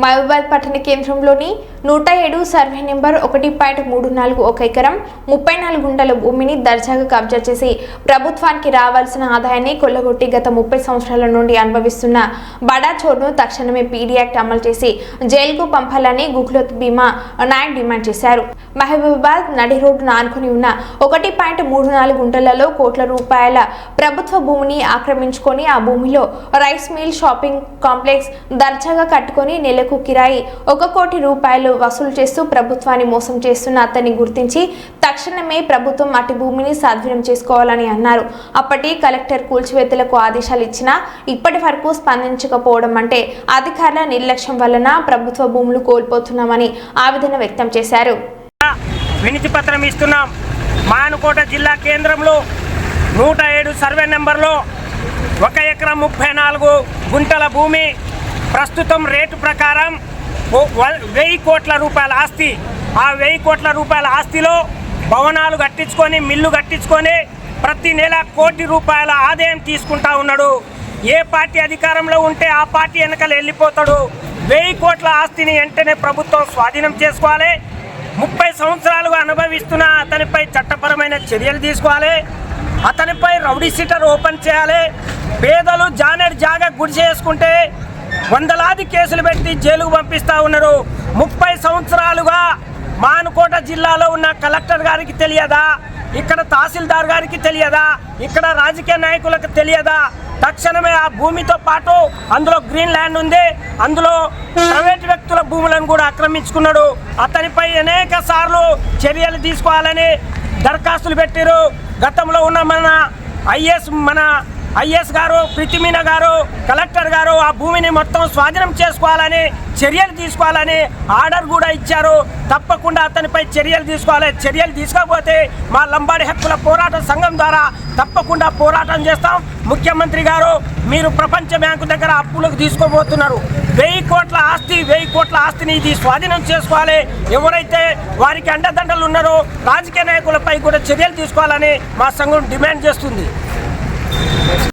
మహబూబాద్ పట్టణ కేంద్రంలోని నూట ఏడు సర్వే నెంబర్ ఒకటి పాయింట్ మూడు నాలుగు ఒక ఎకరం ముప్పై నాలుగు గుంటల భూమిని దర్జాగా కబ్జా చేసి ప్రభుత్వానికి రావాల్సిన ఆదాయాన్ని కొల్లగొట్టి గత ముప్పై సంవత్సరాల నుండి అనుభవిస్తున్న బడా చోర్ను తక్షణమే పీడీ యాక్ట్ అమలు చేసి జైలుకు పంపాలని గుహ్లోత్ భీమా నాయక్ డిమాండ్ చేశారు. మహబూబాబాద్ నడి రోడ్డును ఆనుకుని ఉన్న ఒకటి పాయింట్ మూడు నాలుగు గుంటలలో కోట్ల రూపాయల ప్రభుత్వ భూమిని ఆక్రమించుకొని ఆ భూమిలో రైస్ మిల్ షాపింగ్ కాంప్లెక్స్ దర్జాగా కట్టుకొని నెల నెలకు కిరాయి ఒక కోటి రూపాయలు వసూలు చేస్తూ ప్రభుత్వాన్ని మోసం చేస్తున్న అతన్ని గుర్తించి తక్షణమే ప్రభుత్వం అటు భూమిని స్వాధీనం చేసుకోవాలని అన్నారు. అప్పటి కలెక్టర్ కూల్చివేతలకు ఆదేశాలు ఇచ్చినా ఇప్పటి వరకు స్పందించకపోవడం అంటే అధికారుల నిర్లక్ష్యం వలన ప్రభుత్వ భూములు కోల్పోతున్నామని ఆవేదన వ్యక్తం చేశారు. వినతి పత్రం ఇస్తున్నాం. మానుకోట జిల్లా కేంద్రంలో నూట ఏడు సర్వే నెంబర్లో ఒక ఎకరం ముప్పై నాలుగు గుంటల భూమి ప్రస్తుతం రేటు ప్రకారం వెయ్యి కోట్ల రూపాయల ఆస్తి. ఆ వెయ్యి కోట్ల రూపాయల ఆస్తిలో భవనాలు కట్టించుకొని మిల్లు కట్టించుకొని ప్రతి నెల కోటి రూపాయల ఆదాయం తీసుకుంటా ఉన్నాడు. ఏ పార్టీ అధికారంలో ఉంటే ఆ పార్టీ వెనకాల వెళ్ళిపోతాడు. వెయ్యి కోట్ల ఆస్తిని వెంటనే ప్రభుత్వం స్వాధీనం చేసుకోవాలి. ముప్పై సంవత్సరాలుగా అనుభవిస్తున్న అతనిపై చట్టపరమైన చర్యలు తీసుకోవాలి. అతనిపై రౌడీ సీటర్ ఓపెన్ చేయాలి. పేదలు జానెడ్ జాగా గుడి చేసుకుంటే వందలాది కేసులు పెట్టి జైలుకు పంపిస్తా ఉన్నారు. ముప్పై సంవత్సరాలుగా మానుకోట జిల్లాలో ఉన్న కలెక్టర్ గారికి తెలియదా? ఇక్కడ తహసీల్దార్ గారికి తెలియదా? ఇక్కడ రాజకీయ నాయకులకు తెలియదా? తక్షణమే ఆ భూమితో పాటు అందులో గ్రీన్ ల్యాండ్ ఉంది. అందులో ప్రైవేట్ వ్యక్తుల భూములను కూడా ఆక్రమించుకున్నాడు. అతనిపై అనేక సార్లు చర్యలు తీసుకోవాలని దరఖాస్తులు పెట్టారు. గతంలో ఉన్న మన ఐఏఎస్ మన ఐఎస్ గారు ప్రితిమీన గారు కలెక్టర్ గారు ఆ భూమిని మొత్తం స్వాధీనం చేసుకోవాలని చర్యలు తీసుకోవాలని ఆర్డర్ కూడా ఇచ్చారు. తప్పకుండా అతనిపై చర్యలు తీసుకోవాలి. చర్యలు తీసుకోకపోతే మా లంబాడి హక్కుల పోరాట సంఘం ద్వారా తప్పకుండా పోరాటం చేస్తాం. ముఖ్యమంత్రి గారు మీరు ప్రపంచ బ్యాంకు దగ్గర అప్పులకు తీసుకోబోతున్నారు. వెయ్యి కోట్ల ఆస్తి వెయ్యి కోట్ల ఆస్తిని ఇది స్వాధీనం చేసుకోవాలి. ఎవరైతే వారికి అండదండలు ఉన్నారో రాజకీయ నాయకులపై కూడా చర్యలు తీసుకోవాలని మా సంఘం డిమాండ్ చేస్తుంది.